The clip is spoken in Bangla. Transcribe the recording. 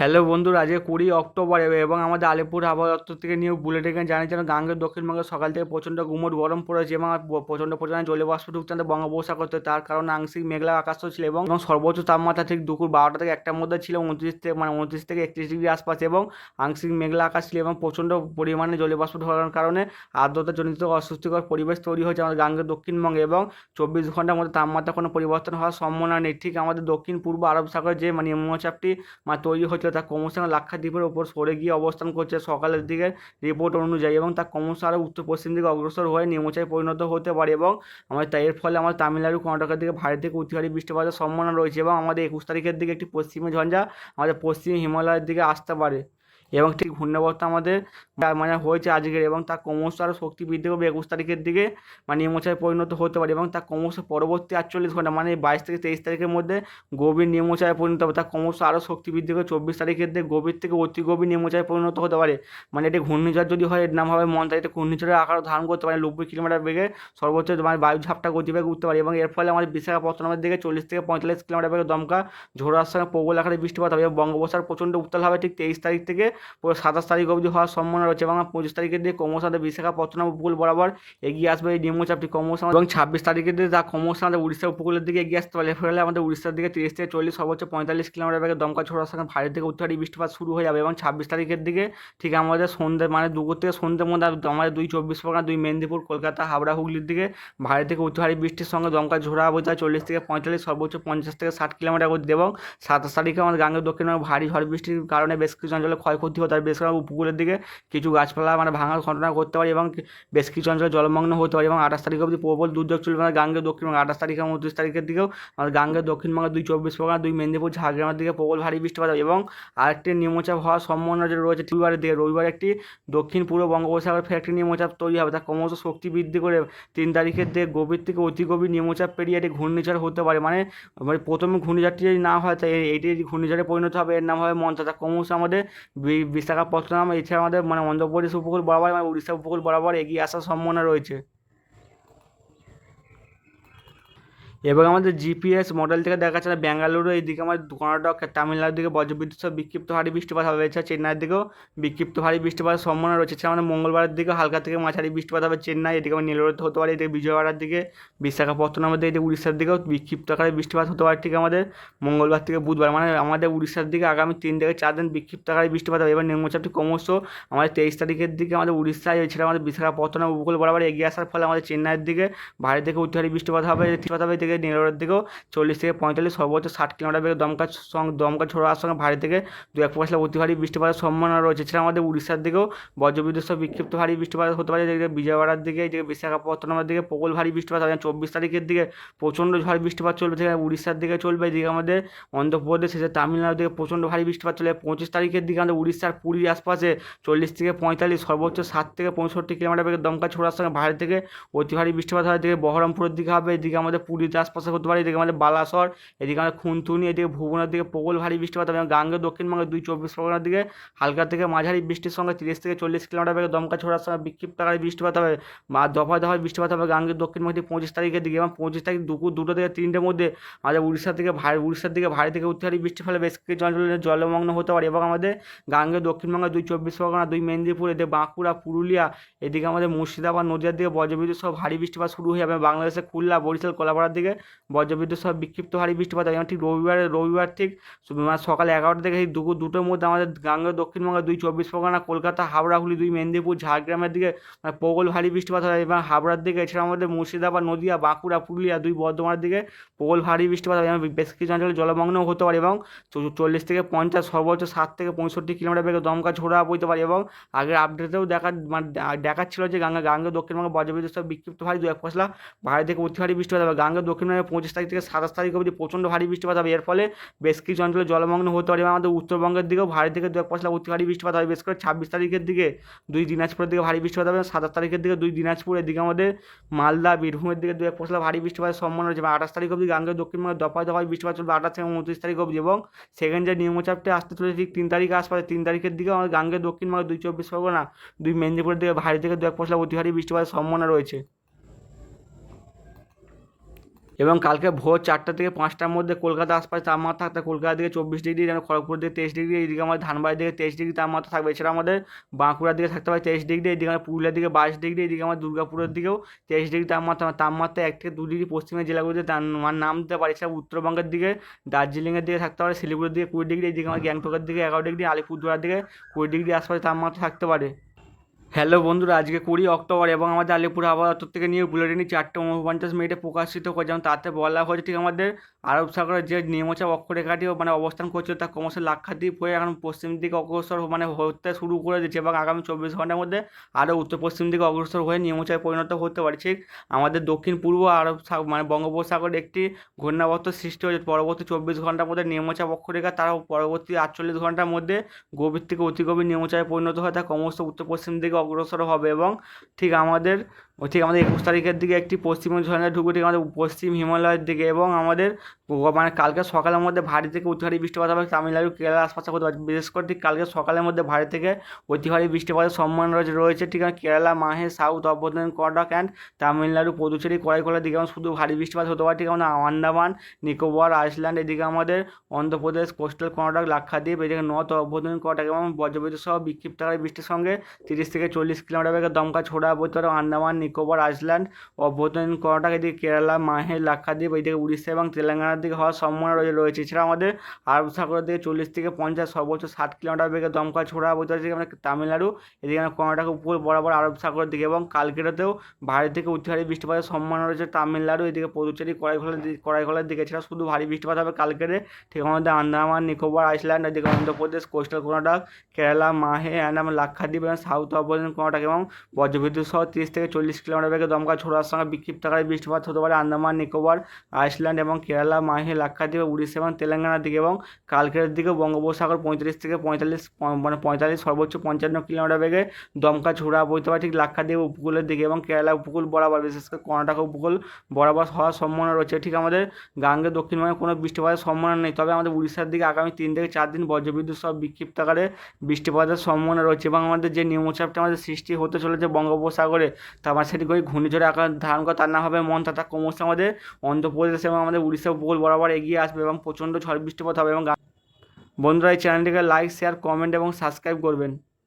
হ্যালো বন্ধুরা, আজকে কুড়ি অক্টোবর এবং আমাদের আলিপুর আবহাওয়া দপ্তর থেকে নিউ বুলেটিন জানিয়েছে গাঙ্গের দক্ষিণবঙ্গে সকাল থেকে প্রচণ্ড গুমট গরম পড়েছে এবং প্রচণ্ড পরিমাণে জলে বাষ্প ঢুকছে আমাদের বঙ্গোপসাগরতে তার কারণে আংশিক মেঘলা আকাশ ছিল এবং সর্বোচ্চ তাপমাত্রা ঠিক দুপুর বারোটা থেকে একটার মধ্যে ছিল, উনত্রিশ থেকে মানে উনত্রিশ থেকে একত্রিশ ডিগ্রি আশপাশ এবং আংশিক মেঘলা আকাশ ছিল এবং প্রচণ্ড পরিমাণে জলে বাষ্প ঢোকার কারণে আর্দ্রতাজনিত অস্বস্তিকর পরিবেশ তৈরি হয়েছে আমাদের গাঙ্গের দক্ষিণবঙ্গে এবং চব্বিশ ঘণ্টার মধ্যে তাপমাত্রা কোনো পরিবর্তন হওয়ার সম্ভাবনা নেই। ঠিক আমাদের দক্ষিণ পূর্ব আরব সাগরে যে মানে নিম্নচাপটি মানে তৈরি হচ্ছিল তা ক্রমশ লাক্ষাদ্বীপের ওপর সরে গিয়ে অবস্থান করছে। সকালের দিকে রিপোর্ট অনুযায়ী এবং তা ক্রমশ আরও উত্তর পশ্চিম দিকে অগ্রসর হয়ে নিম্নচাপে পরিণত হতে পারে এবং আমাদের তাই এর ফলে আমার তামিলনাড়ু, কর্ণাটকের দিকে ভারী থেকে অতিহারী বৃষ্টিপাতের সম্ভাবনা রয়েছে এবং আমাদের একুশ তারিখের দিকে একটি পশ্চিমে ঝঞ্ঝা আমাদের পশ্চিম হিমালয়ের দিকে আসতে পারে। এবং ঠিক ঘূর্ণাবর্ত আমাদের মানে হয়েছে আজকের এবং তা ক্রমশ আরও শক্তি বৃদ্ধি করবে একুশ তারিখের দিকে মানে নিম্নচাপে পরিণত হতে পারে এবং তা ক্রমশ পরবর্তী আটচল্লিশ ঘণ্টা মানে বাইশ থেকে তেইশ তারিখের মধ্যে গভীর নিম্নচাপে পরিণত হবে। তা ক্রমশ আরও শক্তি বৃদ্ধি করে চব্বিশ তারিখের দিকে গভীর থেকে অতি গভীর নিম্নচাপে পরিণত হতে পারে। মানে এটি ঘূর্ণিঝড় যদি হয়, এর নাম হবে মন্ত্রা এটা ঘূর্ণিঝড়ের আকার ধারণ করতে পারে নব্বই কিলোমিটার বেগে। সর্বোচ্চ মানে বায়ু ঝাপটা গতিবেগে উঠতে পারে এবং এর ফলে আমাদের বিশাখাপত্তনমের দিকে চল্লিশ থেকে পঁয়তাল্লিশ কিলোমিটার বেগে দমকা ঝোড়ার সঙ্গে প্রবল আকারে বৃষ্টিপাত হবে এবং বঙ্গোপসাগর প্রচণ্ড উত্তাল হবে ঠিক তেইশ তারিখ থেকে। পুরো সাতাশ তারিখ অবধি হওয়ার সম্ভাবনা রয়েছে এবং পঁচিশ তারিখের দিকে ক্রমশ বিশাখাপত্তনম উপকূল বরাবর এগিয়ে আসবে এই নিম্নচাপটি ক্রমশ এবং ছাব্বিশ তারিখের দিকে তা ক্রমশ আমাদের উড়িষ্যা উপকূলের দিকে এগিয়ে আসতে পারে। ফলে আমাদের উড়িষ্যার দিকে তিরিশ থেকে চল্লিশ, সর্বোচ্চ পঁয়তাল্লিশ কিলোমিটার বেগে দমকা ছোড়ার সঙ্গে ভারী থেকে উত্তরারি বৃষ্টিপাত শুরু হয়ে যাবে এবং ছাব্বিশ তারিখের দিকে ঠিক আমাদের সন্ধ্যে মানে দুপুর থেকে সন্ধ্যের মধ্যে আমাদের দুই চব্বিশ পরগনা, দুই মেদিনীপুর, কলকাতা, হাওড়া, হুগলির দিকে ভারী থেকে উত্তরারি বৃষ্টির সঙ্গে দমকা ঝোড়া অবস্থা চল্লিশ থেকে পঁয়তাল্লিশ, সর্বোচ্চ পঞ্চাশ থেকে ষাট কিলোমিটার গতি এবং সাতাশ তারিখে আমাদের গাঙ্গের দক্ষিণে ভারী ঝড় বৃষ্টির কারণে বেশ কিছু অঞ্চলে ক্ষয়ক্ষতি হতে পারে। বেশ কিছু উপকূলের দিকে কিছু গাছপালা মানে ভাঙার ঘটনা করতে পারে এবং বেশ কিছু অঞ্চলে জলমগ্ন হতে পারে এবং আঠাশ তারিখ অবধি প্রবল দুর্যোগ চলবে আমাদের গাঙ্গের দক্ষিণবঙ্গ আঠাশ তারিখ এবং উনত্রিশ তারিখের দিকেও আমাদের গাঙ্গের দক্ষিণবঙ্গের দুই চব্বিশ পরগনা, দুই মেদিনীপুর, ঝাড়গ্রামের দিকে প্রবল ভারী বৃষ্টিপাত হবে এবং আরেকটি নিম্নচাপ হওয়ার সম্ভাবনা যে রয়েছে রবিবারের দিকে। রবিবার একটি দক্ষিণ পূর্ব বঙ্গোপসাগর ফের একটি নিম্নচাপ তৈরি হবে। তা ক্রমশ শক্তি বৃদ্ধি করে তিন তারিখের দিকে গভীর থেকে অতি গভীর নিম্নচাপ পেরিয়ে এটি ঘূর্ণিঝড় হতে পারে। মানে মানে প্রথমে ঘূর্ণিঝড়টি যদি না হয়, তাই এটি ঘূর্ণিঝড়ে পরিণত হবে। এর নাম হবে মন্ত্রা। তা ক্রমশ আমাদের বিশাখাপত্তনম এছাড়া আমাদের মানে অন্ধ্রপ্রদেশ উপকূল বরাবর মানে উড়িষ্যা উপকূল বরাবর এগিয়ে আসার সম্ভাবনা রয়েছে। এবং আমাদের জিপিএস মডেল থেকে দেখা যাচ্ছে ব্যাঙ্গালুরু এইদিকে আমাদের কর্ণাটক তামিলনাড়ুর দিকে বজ্রবিদ্যুৎ সহ বিক্ষিপ্ত ভারী বৃষ্টিপাত হবে। এছাড়া চেন্নাইয়ের দিকেও বিক্ষিপ্ত ভারী বৃষ্টিপাতের সম্ভাবনা রয়েছে। এছাড়া আমাদের মঙ্গলবারের দিকে হালকা থেকে মাঝারি বৃষ্টিপাত হবে চেন্নাই, এদিকে আমার নীলরোতে হতে পারে, এদিকে বিজয়ওয়াড়ার দিকে বিশাখাপত্তনমের দিকে এদিকে উড়িষ্যার দিকেও বিক্ষিপ্ত আকারে বৃষ্টিপাত হতে পারে। ঠিক আমাদের মঙ্গলবার থেকে বুধবার মানে আমাদের উড়িষ্যার দিকে আগামী তিন থেকে চার দিন বিক্ষিপ্ত আকারে বৃষ্টিপাত হবে। এবার নিম্নচাপটি ক্রমশ আমাদের তেইশ তারিখের দিকে আমাদের উড়িষ্যায়, এছাড়া আমাদের বিশাখাপত্তনম, উপকূল বরাবর এগিয়ে আসার ফলে আমাদের চেন্নাইয়ের দিকে ভারী থেকে উত্তরারি বৃষ্টিপাত হবে বৃষ্টিপাত হবে এদিকে নীলরোদের দিকেও চল্লিশ থেকে পঁয়তাল্লিশ, সর্বোচ্চ ষাট কিলোমিটার বেগে দমকা সঙ্গে দমকা ছোড়ার সঙ্গে ভারী থেকে দু এক পয়সা অতি ভারী বৃষ্টিপাতের সম্ভাবনা রয়েছে। এছাড়া আমাদের উড়িষ্যার দিকেও বজ্রবিদ্যুৎ সহ বিক্ষিপ্ত ভারী বৃষ্টিপাত হতে পারে। এদিকে বিজয়ওয়াড়ার দিকে, এদিকে বিশাখাপত্তনমের দিকে প্রবল ভারী বৃষ্টিপাত। হবে চব্বিশ তারিখের দিকে প্রচণ্ড ঝড় বৃষ্টিপাত চলবে। থেকে উড়িষ্যার দিকে চলবে। এদিকে আমাদের অন্ধ্রপ্রদেশ এসে তামিলনাড়ুর দিকে প্রচণ্ড ভারী বৃষ্টিপাত চলে। পঁচিশ তারিখের দিকে আমাদের উড়িষ্যার পুরীর আশপাশে চল্লিশ থেকে পঁয়তাল্লিশ, সর্বোচ্চ ষাট থেকে পঁয়ষট্টি কিলোমিটার বেগে দমকা ছোড়ার সঙ্গে ভারী থেকে অতি ভারী বৃষ্টিপাত হয়। এদিকে বহরমপুরের দিকে হবে। এদিকে আমাদের আশপাশে হতে পারে, এদিকে আমাদের বালাসর, এদিকে আমাদের খুনতুনি, এদিকে ভুবনের দিকে প্রবল ভারী বৃষ্টিপাত এবং গাঙ্গের দক্ষিণবঙ্গের দুই চব্বিশ পরগনার দিকে হালকা থেকে মাঝারি বৃষ্টির সঙ্গে তিরিশ থেকে চল্লিশ কিলোমিটার বেগে দমকা ছোড়ার সঙ্গে বিক্ষিপ্ত আকারে বৃষ্টিপাত হবে আর দফায় দফায় বৃষ্টিপাত হবে গাঙ্গের দক্ষিণবঙ্গ থেকে পঁচিশ তারিখের দিকে এবং পঁচিশ তারিখ দুপুর দুটো থেকে তিনটের মধ্যে আমাদের উড়িষ্যা থেকে ভারী, উড়িষ্যার দিকে ভারী থেকে উত্তরারি বৃষ্টি ফলে বেশ কিছু অঞ্চলে জলমগ্ন হতে পারে এবং আমাদের গাঙ্গে দক্ষিণবঙ্গের দুই চব্বিশ পরগনা, দুই মেদিনীপুর, এদিকে বাঁকুড়া, পুরুলিয়া, এদিকে আমাদের মুর্শিদাবাদ, নদিয়ার দিকে বজ্রবিদ্যুৎ সহ ভারী বৃষ্টিপাত শুরু হয়ে যাবে বাংলাদেশের খুলনা, বরিশাল, কলাপাড়ার দিকে বজ্রবিদ্যুৎ সহ বিক্ষিপ্ত ভারী বৃষ্টিপাত হয়। যেমন ঠিক রবিবারে, রবিবার ঠিক মানে সকাল এগারোটা থেকে দুপুর দুটোর মধ্যে আমাদের গাঙ্গের দক্ষিণবঙ্গের দুই চব্বিশ পরগনা, কলকাতা হাওড়া হুগলি, দুই মেদিনীপুর, ঝাড়গ্রামের দিকে মানে প্রবল ভারী বৃষ্টিপাত হয় এবং হাবড়ার দিকে এছাড়া আমাদের মুর্শিদাবাদ, নদীয়া, বাঁকুড়া, পুরুলিয়া, দুই বর্ধমানের দিকে প্রবল ভারী বৃষ্টিপাত হয়। এবং বেশ কিছু অঞ্চলে জলমগ্নও হতে পারে এবং চল্লিশ থেকে পঞ্চাশ, সর্বোচ্চ ষাট থেকে পঁয়ষট্টি কিলোমিটার বেগে দমকা ঝোড়া বইতে পারে এবং আগের আপডেটেও দেখা মানে দেখাচ্ছিল যে গাঙ্গা গাঙ্গের দক্ষিণবঙ্গে বজ্রবিদ্যুৎ সহ বিক্ষিপ্ত ভারী দু, এক পশলা ভারী থেকে অতি ভারী বৃষ্টিপাত হবে। গাঙ্গের দক্ষিণবঙ্গে পঁচিশ তারিখ থেকে সাতাশ তারিখ অবধি প্রচণ্ড ভারী বৃষ্টিপাত হবে। এর ফলে বেশ কিছু অঞ্চলে জলমগ্ন হতে পারে এবং আমাদের উত্তরবঙ্গের দিকেও ভারী থেকে দু এক পশলা অতি ভারী বৃষ্টিপাত হবে। বেশ করে ছাব্বিশ তারিখের দিকে দুই দিনাজপুরের দিকে ভারী বৃষ্টিপাত হবে সাতাশ তারিখের দিকে দুই দিনাজপুর, এদিকে আমাদের মালদা, বীরভূমের দিকে দু এক পশলা ভারী বৃষ্টিপাতের সম্ভাবনা রয়েছে এবং আঠাশ তারিখ অবধি গাঙ্গের দক্ষিণবঙ্গে দফায় দফায় বৃষ্টিপাত চলবে। আঠাশ থেকে উনত্রিশ তারিখ অবধি এবং সেকেন্ড যে নিম্নচাপটি আসতে চলেছে ঠিক তিন তারিখে আশপাশে, তিন তারিখের দিকে আমাদের গাঙ্গের দক্ষিণবঙ্গে দুই চব্বিশ পরগনা, দুই মেদিনীপুরের দিকে ভারী থেকে দু এক পশলা অতি ভারী বৃষ্টিপাতের সম্ভাবনা রয়েছে। এবং কালকে ভোর চারটা থেকে পাঁচটার মধ্যে কলকাতা আশপাশে তাপমাত্রা থাকতে কলকাতা দিকে চব্বিশ ডিগ্রি যেন খড়গপুর দিকে তেইশ ডিগ্রি এইদিকে আমাদের ধানবাড়ির দিকে তেইশ ডিগ্রি তাপমাত্রা থাকবে। এছাড়া আমাদের বাঁকুড়ার দিকে থাকতে পারে তেইশ ডিগ্রি, এদিকে আমাদের পুরুলিয়ার দিকে বাইশ ডিগ্রি, এদিকে আমাদের দুর্গাপুরের দিকেও তেইশ ডিগ্রি তাপমাত্রা তাপমাত্রা এক থেকে দু ডিগ্রি পশ্চিমের জেলাগুলিতে মানে নাম দিতে পারে। এছাড়া উত্তরবঙ্গের দিকে দার্জিলিংয়ের দিকে থাকতে পারে, শিলিগুড়ির দিকে কুড়ি ডিগ্রি, এদিকে আমার গ্যাংটকের দিকে এগারো ডিগ্রি, আলিপুরদুয়ার দিকে কুড়ি ডিগ্রি আশপাশে তাপমাত্রা থাকতে পারে। হ্যালো বন্ধুরা, আজকে কুড়ি অক্টোবর এবং আমাদের আলিপুর আবহাওয়া দপ্তর থেকে নিয়ে বুলেটিনই চারটে উনপঞ্চাশ মিনিটে প্রকাশিত করে যেমন তাতে বলা হয়েছে ঠিক আমাদের আরব সাগরের যে নিম্নচাপ অক্ষরেখাটি মানে অবস্থান করছিল তা ক্রমশ লাক্ষাদ্বীপ হয়ে এখন পশ্চিম দিকে অগ্রসর মানে হতে শুরু করে দিচ্ছে এবং আগামী চব্বিশ ঘণ্টার মধ্যে আরও উত্তর পশ্চিম দিকে অগ্রসর হয়ে নিম্নচাপে পরিণত হতে পারে। ঠিক আমাদের দক্ষিণ পূর্ব আরব মানে বঙ্গোপসাগরে একটি ঘূর্ণাবর্ত সৃষ্টি হয়েছে। পরবর্তী চব্বিশ ঘণ্টার মধ্যে নিম্নচাপ অক্ষরেখা তারা পরবর্তী আটচল্লিশ ঘণ্টার মধ্যে গভীর থেকে অতি গভীর পরিণত হয়, তা ক্রমশ উত্তর পশ্চিম দিকে অগ্রসর হবে এবং ঠিক আমাদের ঠিক আমাদের একুশ তারিখের দিকে একটি পশ্চিম ঝর্ণা ঢুকবে, ঠিক আমাদের পশ্চিম হিমালয়ের দিকে এবং আমাদের মানে কালকে সকালের মধ্যে ভারী থেকে অতি ভারী বৃষ্টিপাত হবে, তামিলনাড়ু, কেরালা, আশপাশে হতে পারে। বিশেষ করে ঠিক কালকে সকালের মধ্যে ভারী থেকে অতি ভারী বৃষ্টিপাতের সম্মান রয়েছে রয়েছে ঠিক আছে কেরালা, মাহে, সাউথ, অভ্যন্তরীণ কর্ণাটক অ্যান্ড তামিলনাড়ু, পুদুচেরি, করাইকলার দিকে যেমন শুধু ভারী বৃষ্টিপাত হতে পারে, ঠিক আমাদের আন্দামান, নিকোবর, আইসল্যান্ড, এদিকে আমাদের অন্ধ্রপ্রদেশ, কোস্টাল কর্ণাটক, লাক্ষাদ্বীপ, এদিকে নর্থ, অভ্যন্তরীণ কর্ণাটক এবং বজ্রবিদ্যুৎ সহ বিক্ষিপ্তকারী বৃষ্টির সঙ্গে তিরিশ থেকে চল্লিশ কিলোমিটার বেগে দমকা ছোড়া বইতে পারে, আন্দামান নিকোবর আইসল্যান্ড অভ্যন্তরীণ কর্ণাটক এদিকে কেরালা, মাহে, লাক্ষাদ্বীপ এইদিকে উড়িষ্যা এবং তেলেঙ্গানার দিকে হওয়ার সম্ভাবনা রয়েছে রয়েছে। এছাড়া আমাদের আরব সাগরের দিকে চল্লিশ থেকে পঞ্চাশ সর্বোচ্চ ষাট কিলোমিটার বেগে দমকা ছোড়া বইতে পারে আমরা তামিলনাড়ু, এদিকে আমরা কর্ণাটক উপকূল বরাবর আরব সাগরের দিকে এবং কালকেরাতেও ভারী থেকে অতি ভারী বৃষ্টিপাতের সম্ভাবনা রয়েছে। তামিলনাড়ু, এদিকে পদুচেরি কড়াইখোলার দিকে কড়াইখোলার দিকে। এছাড়া শুধু ভারী বৃষ্টিপাত হবে কালকেরে। ঠিক আমাদের আন্দামান, নিকোবর আইসল্যান্ড, এদিকে অন্ধ্রপ্রদেশ, কোস্টাল কর্ণাটক, কেরালা, মাহে অ্যান্ড লাক্ষাদ্বীপ এবং সাউথ অভ্যন্তরীণ কর্ণাটক এবং বজ্রবিদ্যুৎ সহ তিরিশ থেকে চল্লিশ কিলোমিটার বেগে দমকা ছোড়ার সঙ্গে বিক্ষিপ্ত আকারে বৃষ্টিপাত হতে পারে আন্দামান, নিকোবর, আইসল্যান্ড এবং কেরালা মাহে লাক্ষাদ্বীপ, উড়িষ্যা এবং তেলেঙ্গানার দিকে এবং কালকের দিকে বঙ্গোপসাগর পঁয়ত্রিশ থেকে পঁয়তাল্লিশ মানে পঁয়তাল্লিশ সর্বোচ্চ পঞ্চান্ন কিলোমিটার বেগে দমকা ছোড়া বইতে পারে। ঠিক লাক্ষাদ্বীপ উপকূলের দিকে এবং কেরালা উপকূল বরাবর, বিশেষ করে কর্ণাটক উপকূল বরাবর হওয়ার সম্ভাবনা রয়েছে। ঠিক আমাদের গাঙ্গে দক্ষিণবঙ্গে কোনো বৃষ্টিপাতের সম্ভাবনা নেই, তবে আমাদের উড়িষ্যার দিকে আগামী তিন থেকে চার দিন বজ্রবিদ্যুৎ সহ বিক্ষিপ্ত আকারে বৃষ্টিপাতের সম্ভাবনা রয়েছে এবং আমাদের যে নিম্নচাপটা আমাদের সৃষ্টি হতে চলেছে বঙ্গোপসাগরে তারপর সেটি করে ঘূর্ণিঝড়ে আকার ধারণ করে, তার নাম হবে মন তথা ক্রমশ আমাদের অন্ধ্রপ্রদেশ এবং আমাদের উড়িষ্যা উপকূল বরাবর এগিয়ে আসবে এবং প্রচণ্ড ঝড় বৃষ্টিপাত হবে এবং বন্ধুরা, এই চ্যানেলটিকে লাইক শেয়ার কমেন্ট এবং সাবস্ক্রাইব করবেন।